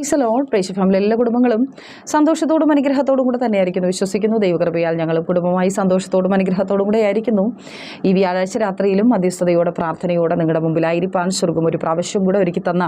ഈസലോൾ പ്രേക്ഷ family എല്ലാ കുടുംബങ്ങളും സന്തോഷത്തോടും അനുഗ്രഹത്തോടും കൂടെ തന്നെയായിരിക്കുന്നു. വിശ്വസിക്കുന്നു. ദൈവകൃപയാൽ ഞങ്ങൾ കുടുംബമായി സന്തോഷത്തോടും അനുഗ്രഹത്തോടും കൂടെ ആയിരിക്കുന്നു. ഈ വ്യാഴാഴ്ച രാത്രിയിലും മധ്യസ്ഥതയോടെ പ്രാർത്ഥനയോടെ നിങ്ങളുടെ മുമ്പിലായിരിക്കാൻ സ്വർഗം ഒരു പ്രാവശ്യം കൂടെ ഒരുക്കി തന്ന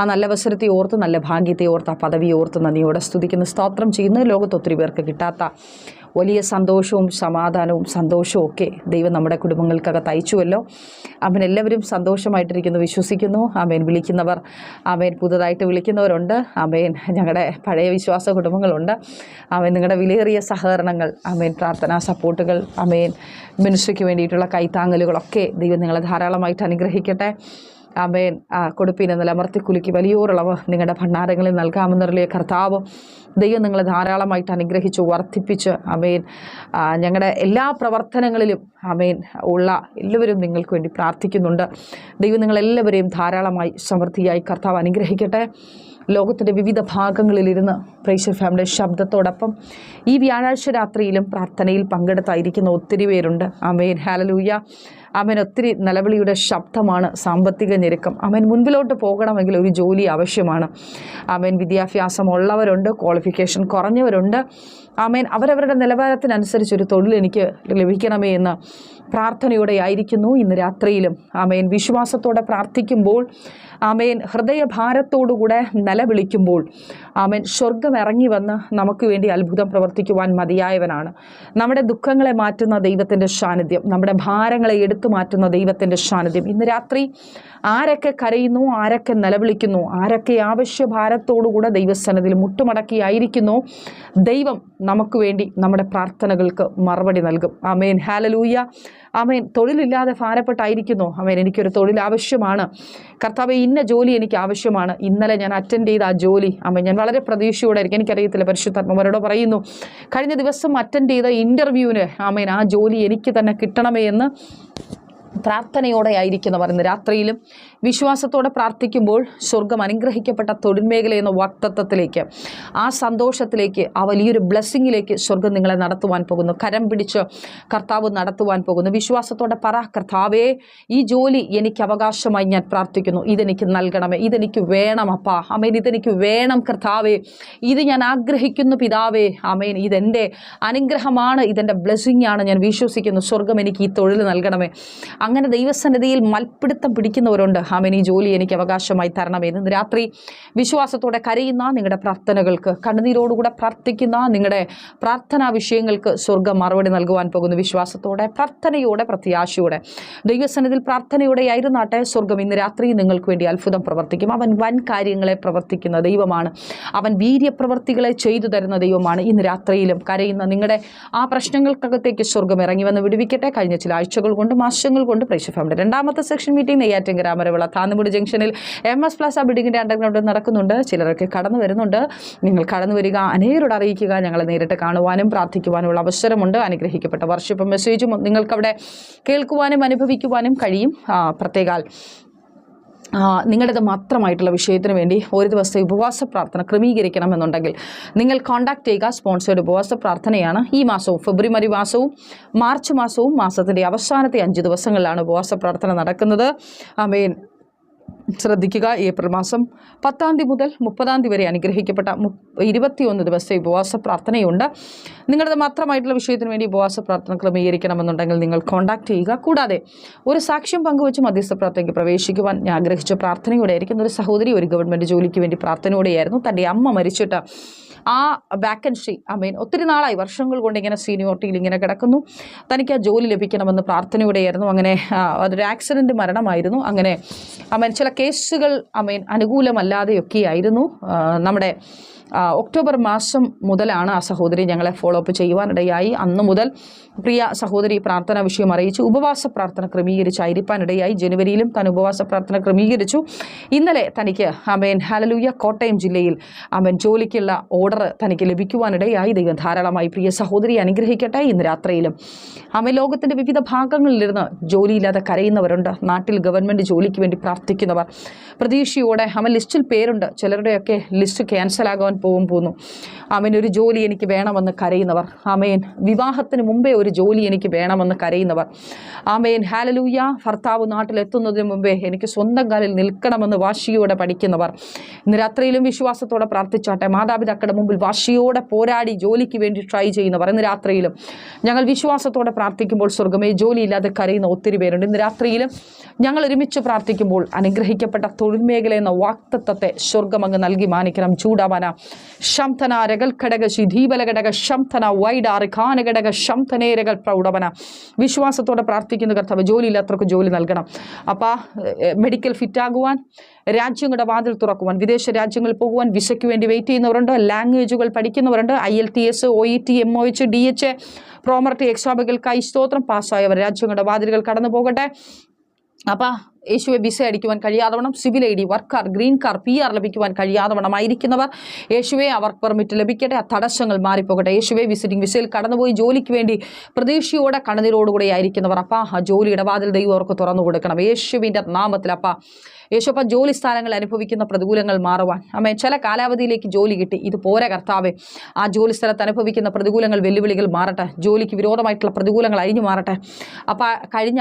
ആ നല്ല അവസരത്തെ ഓർത്ത് നല്ല ഭാഗ്യത്തെ ഓർത്ത് ആ പദവി ഓർത്ത് നന്ദിയോടെ സ്തുതിക്കുന്ന. സ്തോത്രം ചെയ്യുന്ന. ലോകത്ത് ഒത്തിരി പേർക്ക് കിട്ടാത്ത വലിയ സന്തോഷവും സമാധാനവും സന്തോഷവും ഒക്കെ ദൈവം നമ്മുടെ കുടുംബങ്ങൾക്കകത്ത് അയച്ചുവല്ലോ. അവൻ എല്ലാവരും സന്തോഷമായിട്ടിരിക്കുന്നു വിശ്വസിക്കുന്നു. ആമേൻ. വിളിക്കുന്നവർ ആമേൻ. പുതുതായിട്ട് വിളിക്കുന്നവരുണ്ട്. ആമേൻ. ഞങ്ങളുടെ പഴയ വിശ്വാസ കുടുംബങ്ങളുണ്ട്. ആമേൻ. നിങ്ങളുടെ വിലയേറിയ സഹകരണങ്ങൾ ആമേൻ. പ്രാർത്ഥനാ സപ്പോർട്ടുകൾ ആമേൻ. മിനിസ്ട്രിക്ക് വേണ്ടിയിട്ടുള്ള കൈത്താങ്ങലുകളൊക്കെ ദൈവം നിങ്ങളെ ധാരാളമായിട്ട് അനുഗ്രഹിക്കട്ടെ. അമേൻ. ആ കൊടുപ്പിനെ നല്ല കുലുക്കി വലിയോരളവ് നിങ്ങളുടെ ഭണ്ഡാരങ്ങളിൽ നൽകാമെന്നറിയ കർത്താവ് ദൈവം നിങ്ങളെ ധാരാളമായിട്ട് അനുഗ്രഹിച്ചു വർദ്ധിപ്പിച്ച്. അമേൻ. ഞങ്ങളുടെ എല്ലാ പ്രവർത്തനങ്ങളിലും അമേൻ ഉള്ള എല്ലാവരും നിങ്ങൾക്ക് വേണ്ടി പ്രാർത്ഥിക്കുന്നുണ്ട്. ദൈവം നിങ്ങളെല്ലാവരെയും ധാരാളമായി സമൃദ്ധിയായി കർത്താവ് അനുഗ്രഹിക്കട്ടെ. ലോകത്തിന്റെ വിവിധ ഭാഗങ്ങളിലിരുന്ന് പ്രേഷർ ഫാമിലി ശബ്ദത്തോടൊപ്പം ഈ വ്യാഴാഴ്ച രാത്രിയിലും പ്രാർത്ഥനയിൽ പങ്കെടുത്തായിരിക്കുന്ന ഒത്തിരി പേരുണ്ട്. അമേൻ ഹാലലൂയ അവൻ ഒത്തിരി നിലവിളിയുടെ ശബ്ദമാണ് സാമ്പത്തിക ഞെരുക്കം. അവൻ മുൻപിലോട്ട് പോകണമെങ്കിൽ ഒരു ജോലി ആവശ്യമാണ്. അവൻ വിദ്യാഭ്യാസമുള്ളവരുണ്ട് ക്വാളിഫിക്കേഷൻ കുറഞ്ഞവരുണ്ട്. ആമേൻ. അവരവരുടെ നിലവാരത്തിനനുസരിച്ച് ഒരു തൊഴിൽ എനിക്ക് ലഭിക്കണമേ എന്ന് പ്രാർത്ഥനയോടെ ആയിരിക്കുന്നു ഇന്ന് രാത്രിയിലും. ആമേൻ. വിശ്വാസത്തോടെ പ്രാർത്ഥിക്കുമ്പോൾ ആമേൻ. ഹൃദയഭാരത്തോടുകൂടെ നിലവിളിക്കുമ്പോൾ ആമേൻ സ്വർഗം ഇറങ്ങി വന്ന് നമുക്ക് വേണ്ടി അത്ഭുതം പ്രവർത്തിക്കുവാൻ മതിയായവനാണ്. നമ്മുടെ ദുഃഖങ്ങളെ മാറ്റുന്ന ദൈവത്തിന്റെ സാന്നിധ്യം നമ്മുടെ ഭാരങ്ങളെ എടുത്തു മാറ്റുന്ന ദൈവത്തിന്റെ സാന്നിധ്യം. ഇന്ന് രാത്രി ആരൊക്കെ കരയുന്നു ആരൊക്കെ നിലവിളിക്കുന്നു ആരൊക്കെ ആവശ്യഭാരത്തോടുകൂടെ ദൈവസന്നതിൽ മുട്ടുമടക്കിയായിരിക്കുന്നു ദൈവം നമുക്ക് വേണ്ടി നമ്മുടെ പ്രാർത്ഥനകൾക്ക് മറുപടി നൽകും. അമേൻ ഹാലലൂയ അമേൻ തൊഴിലില്ലാതെ ഭാരപ്പെട്ടായിരിക്കുന്നു. അമേൻ എനിക്കൊരു തൊഴിൽ ആവശ്യമാണ്. കർത്താവ് ഇന്ന ജോലി എനിക്ക് ആവശ്യമാണ്. ഇന്നലെ ഞാൻ അറ്റൻഡ് ചെയ്ത ആ ജോലി. അമ്മ ഞാൻ വളരെ പ്രതീക്ഷയോടെ ആയിരിക്കും. എനിക്കറിയത്തില്ല പരിശുദ്ധാത്മവരോട് പറയുന്നു. കഴിഞ്ഞ ദിവസം അറ്റൻഡ് ചെയ്ത ഇന്റർവ്യൂവിന് ആമേൻ ആ ജോലി എനിക്ക് തന്നെ കിട്ടണമേ എന്ന് പ്രാർത്ഥനയോടെ ആയിരിക്കുന്നവർ ഇന്ന് രാത്രിയിലും വിശ്വാസത്തോടെ പ്രാർത്ഥിക്കുമ്പോൾ സ്വർഗം അനുഗ്രഹിക്കപ്പെട്ട തൊഴിൽ മേഖല എന്ന വാക്തത്വത്തിലേക്ക് ആ സന്തോഷത്തിലേക്ക് ആ വലിയൊരു ബ്ലെസ്സിങ്ങിലേക്ക് സ്വർഗം നിങ്ങളെ നടത്തുവാൻ പോകുന്നു. കരം പിടിച്ച് കർത്താവ് നടത്തുവാൻ പോകുന്നു. വിശ്വാസത്തോടെ പറ കർത്താവേ ഈ ജോലി എനിക്ക് അവകാശമായി ഞാൻ പ്രാർത്ഥിക്കുന്നു. ഇതെനിക്ക് നൽകണമേ. ഇതെനിക്ക് വേണം അപ്പാ. അമേൻ ഇതെനിക്ക് വേണം കർത്താവേ. ഇത് ഞാൻ ആഗ്രഹിക്കുന്നു പിതാവേ. അമേൻ ഇതെന്റെ അനുഗ്രഹമാണ് ഇതെന്റെ ബ്ലെസ്സിങ് ആണ് ഞാൻ വിശ്വസിക്കുന്നു. സ്വർഗം എനിക്ക് ഈ തൊഴിൽ നൽകണമേ. അങ്ങനെ ദൈവസന്നിധിയിൽ മൽപ്പിടുത്തം പിടിക്കുന്നവരുണ്ട്. ആമേൻ ഈ ജോലി എനിക്ക് അവകാശമായി തരണമെന്ന് രാത്രി വിശ്വാസത്തോടെ കരയുന്ന നിങ്ങളുടെ പ്രാർത്ഥനകൾക്ക് കണ്ണുനീരോടുകൂടെ പ്രാർത്ഥിക്കുന്ന നിങ്ങളുടെ പ്രാർത്ഥനാ വിഷയങ്ങൾക്ക് സ്വർഗം മറുപടി നൽകുവാൻ പോകുന്നു വിശ്വാസത്തോടെ പ്രാർത്ഥനയോടെ പ്രത്യാശയോടെ ദൈവസന്നിധിയിൽ പ്രാർത്ഥനയോടെ ആയിരുന്നാട്ടെ സ്വർഗം ഇന്ന് രാത്രി നിങ്ങൾക്ക് വേണ്ടി അത്ഭുതം പ്രവർത്തിക്കും. അവൻ വൻ കാര്യങ്ങളെ പ്രവർത്തിക്കുന്ന ദൈവമാണ്. അവൻ വീര്യപ്രവർത്തികളെ ചെയ്തു തരുന്ന ദൈവമാണ് ഇന്ന് രാത്രിയിലും. കരയുന്ന നിങ്ങളുടെ ആ പ്രശ്നങ്ങൾക്കകത്തേക്ക് സ്വർഗം ഇറങ്ങി വന്ന് വിടുവിക്കട്ടെ. കഴിഞ്ഞ ചില ആഴ്ചകൾ കൊണ്ട് മാസങ്ങൾ കൊണ്ട് പ്രേക്ഷ ഫാമിലി. രണ്ടാമത്തെ സെക്ഷൻ മീറ്റിംഗ് നെയ്യാറ്റിങ്കര അമരവിള താന്നുമുടി ജംഗ്ഷനിൽ എം എസ് പ്ലസ് ബിൽഡിങ്ങിന്റെ അണ്ടർഗ്രൗണ്ട് നടക്കുന്നുണ്ട്. ചിലരൊക്കെ കടന്നു വരുന്നുണ്ട്. നിങ്ങൾ കടന്നു വരിക അനേരോട് അറിയിക്കുക ഞങ്ങളെ നേരിട്ട് കാണുവാനും പ്രാർത്ഥിക്കുവാനുമുള്ള അവസരമുണ്ട്. അനുഗ്രഹിക്കപ്പെട്ട വർഷിപ്പ് മെസ്സേജും നിങ്ങൾക്കവിടെ കേൾക്കുവാനും അനുഭവിക്കുവാനും കഴിയും. പ്രത്യേകാൽ നിങ്ങളുടേത് മാത്രമായിട്ടുള്ള വിഷയത്തിന് വേണ്ടി ഒരു ദിവസത്തെ ഉപവാസ പ്രാർത്ഥന ക്രമീകരിക്കണമെന്നുണ്ടെങ്കിൽ നിങ്ങൾ കോൺടാക്ട് ചെയ്യുക. സ്പോൺസേഡ് ഉപവാസ പ്രാർത്ഥനയാണ് ഈ മാസവും ഫെബ്രുവരി മാസവും മാർച്ച് മാസവും മാസത്തിന്റെ അവസാനത്തെ അഞ്ച് ദിവസങ്ങളിലാണ് ഉപവാസ പ്രാർത്ഥന നടക്കുന്നത്. ആമേൻ ശ്രദ്ധിക്കുക. ഏപ്രിൽ മാസം പത്താം തീയതി മുതൽ മുപ്പതാം തീയതി വരെ അനുഗ്രഹിക്കപ്പെട്ട ഇരുപത്തിയൊന്ന് ദിവസത്തെ ഉപവാസ പ്രാർത്ഥനയുണ്ട്. നിങ്ങളുടെ മാത്രമായിട്ടുള്ള വിഷയത്തിന് വേണ്ടി ഉപവാസ പ്രാർത്ഥന ക്രമീകരിക്കണമെന്നുണ്ടെങ്കിൽ നിങ്ങൾ കോൺടാക്ട് ചെയ്യുക. കൂടാതെ ഒരു സാക്ഷ്യം പങ്കുവച്ച് മധ്യസ്ഥ പ്രാർത്ഥനയ്ക്ക് പ്രവേശിക്കുവാൻ ഞാൻ ആഗ്രഹിച്ച പ്രാർത്ഥനയോടെ ആയിരിക്കുന്ന ഒരു സഹോദരി ഒരു ഗവൺമെന്റ് ജോലിക്ക് വേണ്ടി പ്രാർത്ഥനയോടെയായിരുന്നു. തന്റെ അമ്മ മരിച്ചിട്ട് ആ വാക്കൻസി ഐ മീൻ ഒത്തിരി നാളായി. വർഷങ്ങൾ കൊണ്ട് ഇങ്ങനെ സീനിയോറിറ്റിയിൽ ഇങ്ങനെ കിടക്കുന്നു. തനിക്ക് ആ ജോലി ലഭിക്കണമെന്ന് പ്രാർത്ഥനയോടെയായിരുന്നു. അങ്ങനെ അതൊരു ആക്സിഡന്റ് മരണമായിരുന്നു. അങ്ങനെ ആ മീൻ ചില കേസുകൾ ഐ മീൻ അനുകൂലമല്ലാതെയൊക്കെ ആയിരുന്നു നമ്മുടെ ഒക്ടോബർ മാസം മുതലാണ് ആ സഹോദരി ഞങ്ങളെ ഫോളോ അപ്പ് ചെയ്യുവാനിടയായി. അന്ന് മുതൽ പ്രിയ സഹോദരി പ്രാർത്ഥനാ വിഷയം അറിയിച്ചു. ഉപവാസ പ്രാർത്ഥന ക്രമീകരിച്ചായിരിക്കാനിടയായി. ജനുവരിയിലും താൻ ഉപവാസ പ്രാർത്ഥന ക്രമീകരിച്ചു. ഇന്നലെ തനിക്ക് അമേൻ ഹലലൂയ കോട്ടയം ജില്ലയിൽ അമേൻ ജോലിക്കുള്ള ഓർഡർ തനിക്ക് ലഭിക്കുവാനിടയായി. ദൈവം ധാരാളമായി പ്രിയ സഹോദരി അനുഗ്രഹിക്കട്ടെ. ഇന്ന് രാത്രിയിലും അമൻ ലോകത്തിന്റെ വിവിധ ഭാഗങ്ങളിലിരുന്ന് ജോലിയില്ലാതെ കരയുന്നവരുണ്ട്. നാട്ടിൽ ഗവൺമെന്റ് ജോലിക്ക് വേണ്ടി പ്രാർത്ഥിക്കുന്നവർ. പ്രതീക്ഷയോടെ അമൻ ലിസ്റ്റിൽ പേരുണ്ട്. ചിലരുടെയൊക്കെ ലിസ്റ്റ് ക്യാൻസൽ ആകാൻ പോകും പൂന്നു. ആമേൻ ഒരു ജോലി എനിക്ക് വേണമെന്ന് കരയുന്നവർ. ആമേൻ വിവാഹത്തിന് മുമ്പേ ഒരു ജോലി എനിക്ക് വേണമെന്ന് കരയുന്നവർ. ആമേൻ ഹാലലൂയ ഭർത്താവ് നാട്ടിലെത്തുന്നതിന് മുമ്പേ എനിക്ക് സ്വന്തം കാലിൽ നിൽക്കണമെന്ന് വാശിയോടെ പഠിക്കുന്നവർ. ഇന്ന് രാത്രിയിലും വിശ്വാസത്തോടെ പ്രാർത്ഥിച്ചാട്ടെ. മാതാപിതാക്കളുടെ മുമ്പിൽ വാശിയോടെ പോരാടി ജോലിക്ക് വേണ്ടി ട്രൈ ചെയ്യുന്നവർ ഇന്ന് രാത്രിയിലും. ഞങ്ങൾ വിശ്വാസത്തോടെ പ്രാർത്ഥിക്കുമ്പോൾ സ്വർഗമേ ജോലിയില്ലാതെ കരയുന്ന ഒത്തിരി പേരുണ്ട്. ഇന്ന് രാത്രിയിലും ഞങ്ങൾ ഒരുമിച്ച് പ്രാർത്ഥിക്കുമ്പോൾ അനുഗ്രഹിക്കപ്പെട്ട തൊഴിൽ മേഖല എന്ന വാക്തത്വത്തെ സ്വർഗം അങ്ങ് നൽകി മാനിക്കണം. ചൂടാവന. രകൽ ഘടക ശിധീബല ഘടക ശംഥന വൈഡാറ് ഘാനഘടക ശംഥനേരകൾ പ്രൗഢവന. വിശ്വാസത്തോടെ പ്രാർത്ഥിക്കുന്ന കർത്താവ് ജോലിയില്ലാത്തവർക്ക് ജോലി നൽകണം. അപ്പം മെഡിക്കൽ ഫിറ്റാകുവാൻ രാജ്യങ്ങളുടെ വാതിൽ തുറക്കുവാൻ വിദേശ രാജ്യങ്ങളിൽ പോകുവാൻ വിസയ്ക്ക് വേണ്ടി വെയിറ്റ് ചെയ്യുന്നവരുണ്ട് ലാംഗ്വേജുകൾ പഠിക്കുന്നവരുണ്ട് I L T S O E T M O H D H prometric എക്സാമുകൾക്കായി സ്തോത്രം പാസ്സായവർ രാജ്യങ്ങളുടെ വാതിലുകൾ കടന്നു പോകട്ടെ അപ്പോൾ യേശുവെ വിസ അടിക്കുവാൻ കഴിയാതവണ്ണം സിവിൽ ഐ ഡി വർക്കാർ ഗ്രീൻ കാർ പി ആർ ലഭിക്കുവാൻ കഴിയാതവണ്ണമായിരിക്കുന്നവർ യേശുവെ വർക്ക് പെർമിറ്റ് ലഭിക്കട്ടെ ആ തടസ്സങ്ങൾ മാറിപ്പോകട്ടെ. യേശുവെ വിസിറ്റിംഗ് വിസയിൽ കടന്നുപോയി ജോലിക്ക് വേണ്ടി പ്രതീക്ഷയോടെ കണ്ണുനീരോടുകൂടെ ആയിരിക്കുന്നവർ അപ്പാ ആ ജോലിയുടെ വാതിൽ ദൈവം അവർക്ക് തുറന്നു കൊടുക്കണം. യേശുവിന്റെ നാമത്തിൽ അപ്പാ യേശുപ്പ ജോലി സ്ഥാനങ്ങൾ അനുഭവിക്കുന്ന പ്രതികൂലങ്ങൾ മാറുവാൻ. അമ്മേ ചില കാലാവധിയിലേക്ക് ജോലി കിട്ടി. ഇത് പോരെ കർത്താവേ. ആ ജോലി സ്ഥലത്ത് അനുഭവിക്കുന്ന പ്രതികൂലങ്ങൾ വെല്ലുവിളികൾ മാറട്ടെ. ജോലിക്ക് വിരോധമായിട്ടുള്ള പ്രതികൂലങ്ങൾ അഴിഞ്ഞു മാറട്ടെ. അപ്പം കഴിഞ്ഞ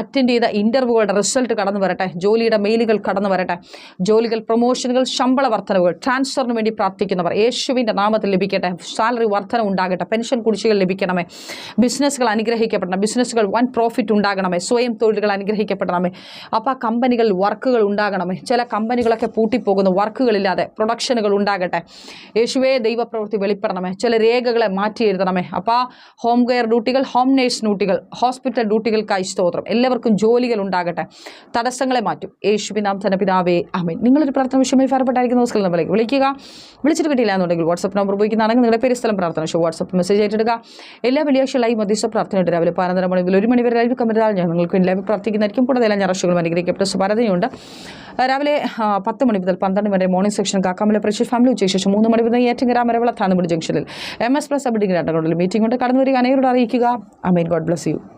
അറ്റൻഡ് ചെയ്ത ഇന്റർവ്യൂകളുടെ റിസൾട്ട് കടന്നു വരട്ടെ. ജോലിയുടെ മെയിലുകൾ കടന്നു വരട്ടെ. ജോലികൾ പ്രൊമോഷനുകൾ ശമ്പള വർധനവുകൾ ട്രാൻസ്ഫറിന് വേണ്ടി പ്രാർത്ഥിക്കുന്നവർ യേശുവിന്റെ നാമത്തിൽ ലഭിക്കട്ടെ. സാലറി വർധന ഉണ്ടാകട്ടെ. പെൻഷൻ കുടിശ്ശികൾ ലഭിക്കണമേ. ബിസിനസ്സുകൾ അനുഗ്രഹിക്കപ്പെടണം. ബിസിനസ്സുകൾ വൻ പ്രോഫിറ്റ് ഉണ്ടാകണമേ. സ്വയം തൊഴിലുകൾ അനുഗ്രഹിക്കപ്പെടണമേ. അപ്പോൾ ആ കമ്പനികളിൽ വർക്കുകൾ ഉണ്ടാകണമേ. ചില കമ്പനികളൊക്കെ പൂട്ടിപ്പോകുന്നു. വർക്കുകളില്ലാതെ പ്രൊഡക്ഷനുകൾ ഉണ്ടാകട്ടെ. യേശുവേ ദൈവപ്രവൃത്തി വെളിപ്പെടണമേ. ചില രേഖകളെ മാറ്റി എഴുതണമേ. അപ്പോൾ ഹോം കെയർ ഡ്യൂട്ടികൾ ഹോം നേഴ്സ് ഡ്യൂട്ടികൾ ഹോസ്പിറ്റൽ ഡ്യൂട്ടികൾക്കായി സ്തോത്രം. എല്ലാവർക്കും ജോലികൾ ഉണ്ടാകട്ടെ. തടസ്സങ്ങളെ മാറ്റും. യേശുവിനാം തന്നെ പിതാവേ അമീൻ നിങ്ങളൊരു പ്രാർത്ഥന വിഷയമായി ഫേർപ്പെട്ടായിരിക്കുന്ന ദിവസങ്ങൾ നമ്മളേക്ക് വിളിക്കുക. വിളിച്ചിട്ട് കിട്ടിയില്ല എന്നുണ്ടെങ്കിൽ വാട്സപ്പ് നമ്പർ ഉപയോഗിക്കുന്നതാണെങ്കിൽ നിങ്ങളുടെ പേര് സ്ഥലം പ്രാർത്ഥന. ഷോ വാട്സപ്പ് മെസ്സേജ് ആയിട്ടെടുക്കുക എല്ലാ വെള്ളിയാഴ്ച ലൈവ് മധ്യസ്ഥ പ്രാർത്ഥനയുണ്ട് രാവിലെ പതിനൊന്നര മണി മുതൽ ഒരു മണി വരെ ലൈവ് കമന്റാൽ ഞാൻ നിങ്ങൾക്ക് ലൈവ് പ്രാർത്ഥിക്കുന്നതായിരിക്കും. കൂടാതെ എല്ലാ ഞായറാഴ്ചകളും അനുഗ്രഹിക്കപ്പെട്ട സ്മരണയുണ്ട് രാവിലെ പത്ത് മണി മുതൽ പന്ത്രണ്ട് മണി മോർണിംഗ് സെക്ഷൻ കാക്കാമല പ്രശ്ന ഫാമിലി ഉച്ചയ്ക്ക് ശേഷം മൂന്ന് മണി മുതൽ ഏറ്റവും മരവിള താന്നുമുടി ജംഗ്ഷനിൽ എം എസ് പ്ലസ് അബിഡിംഗ് രണ്ടോടിൽ മീറ്റിംഗ് കൊണ്ട് കടന്നു വരിക അനേരോട് അറിയിക്കുക. അമീൻ ഗോഡ് ബ്ലസ് യു